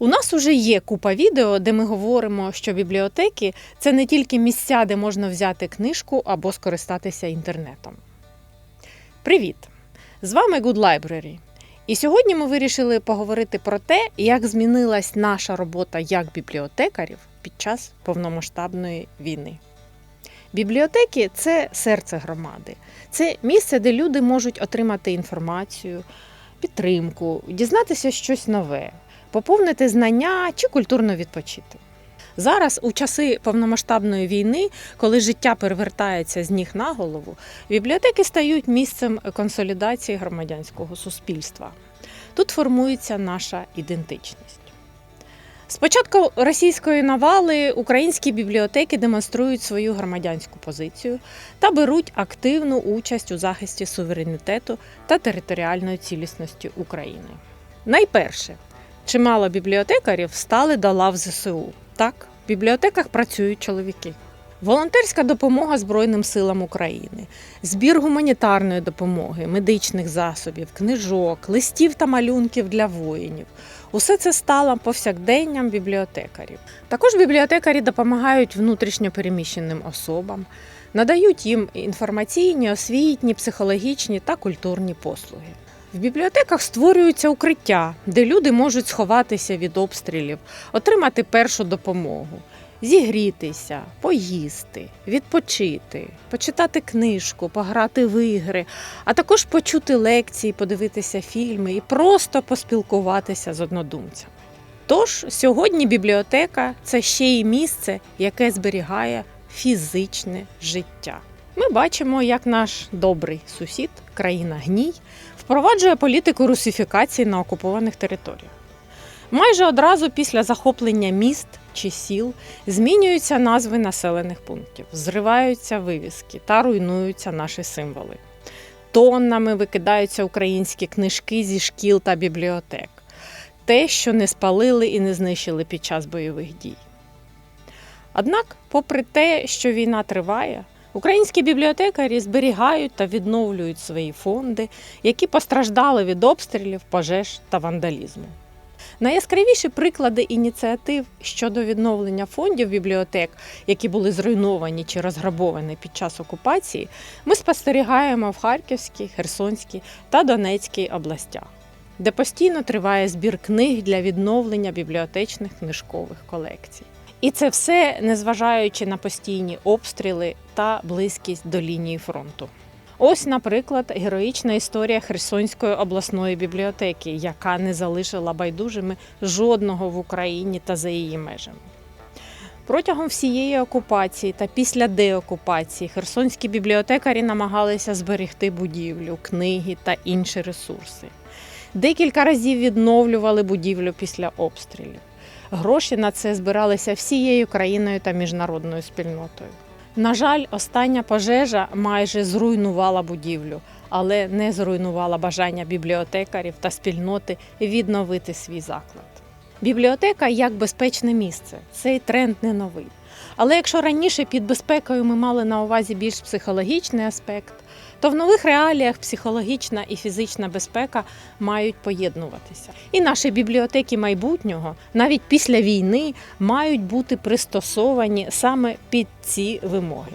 У нас уже є купа відео, де ми говоримо, що бібліотеки це не тільки місця, де можна взяти книжку або скористатися інтернетом. Привіт! З вами Good Library. І сьогодні ми вирішили поговорити про те, як змінилась наша робота як бібліотекарів під час повномасштабної війни. Бібліотеки це серце громади, це місце, де люди можуть отримати інформацію, підтримку, дізнатися щось нове, поповнити знання чи культурно відпочити. Зараз, у часи повномасштабної війни, коли життя перевертається з ніг на голову, бібліотеки стають місцем консолідації громадянського суспільства. Тут формується наша ідентичність. З початку російської навали українські бібліотеки демонструють свою громадянську позицію та беруть активну участь у захисті суверенітету та територіальної цілісності України. Найперше, чимало бібліотекарів стали до лав ЗСУ. Так, в бібліотеках працюють чоловіки. Волонтерська допомога Збройним силам України, збір гуманітарної допомоги, медичних засобів, книжок, листів та малюнків для воїнів. Усе це стало повсякденням бібліотекарів. Також бібліотекарі допомагають внутрішньо переміщеним особам, надають їм інформаційні, освітні, психологічні та культурні послуги. В бібліотеках створюються укриття, де люди можуть сховатися від обстрілів, отримати першу допомогу, зігрітися, поїсти, відпочити, почитати книжку, пограти в ігри, а також почути лекції, подивитися фільми і просто поспілкуватися з однодумцями. Тож сьогодні бібліотека це ще й місце, яке зберігає фізичне життя. Ми бачимо, як наш добрий сусід, країна гній, впроваджує політику русифікації на окупованих територіях. Майже одразу після захоплення міст чи сіл змінюються назви населених пунктів, зриваються вивіски та руйнуються наші символи. Тоннами викидаються українські книжки зі шкіл та бібліотек, те, що не спалили і не знищили під час бойових дій. Однак, попри те, що війна триває, Українські бібліотекарі зберігають та відновлюють свої фонди, які постраждали від обстрілів, пожеж та вандалізму. Найяскравіші приклади ініціатив щодо відновлення фондів бібліотек, які були зруйновані чи розграбовані під час окупації, ми спостерігаємо в Харківській, Херсонській та Донецькій областях, де постійно триває збір книг для відновлення бібліотечних книжкових колекцій. І це все незважаючи на постійні обстріли та близькість до лінії фронту. Ось, наприклад, героїчна історія Херсонської обласної бібліотеки, яка не залишила байдужими жодного в Україні та за її межами. Протягом всієї окупації та після деокупації херсонські бібліотекарі намагалися зберегти будівлю, книги та інші ресурси. Декілька разів відновлювали будівлю після обстрілів. Гроші на це збиралися всією країною та міжнародною спільнотою. На жаль, остання пожежа майже зруйнувала будівлю, але не зруйнувала бажання бібліотекарів та спільноти відновити свій заклад. Бібліотека як безпечне місце. Цей тренд не новий. Але якщо раніше під безпекою ми мали на увазі більш психологічний аспект, то в нових реаліях психологічна і фізична безпека мають поєднуватися. І наші бібліотеки майбутнього, навіть після війни, мають бути пристосовані саме під ці вимоги.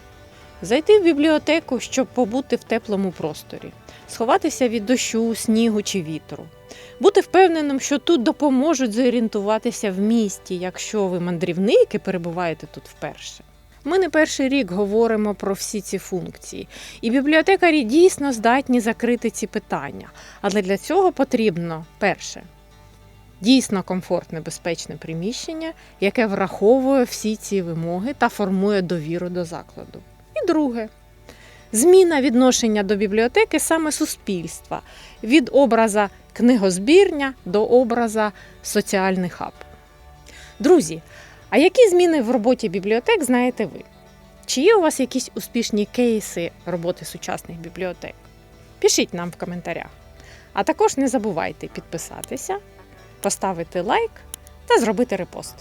Зайти в бібліотеку, щоб побути в теплому просторі, сховатися від дощу, снігу чи вітру. Бути впевненим, що тут допоможуть зорієнтуватися в місті, якщо ви мандрівники перебуваєте тут вперше. Ми не перший рік говоримо про всі ці функції, і бібліотекарі дійсно здатні закрити ці питання. Але для цього потрібно перше дійсно комфортне безпечне приміщення, яке враховує всі ці вимоги та формує довіру до закладу. Друге зміна відношення до бібліотеки саме суспільства від образа книгозбірня до образа соціальний хаб. Друзі, а які зміни в роботі бібліотек знаєте ви? Чи є у вас якісь успішні кейси роботи сучасних бібліотек? Пишіть нам в коментарях. А також не забувайте підписатися, поставити лайк та зробити репост.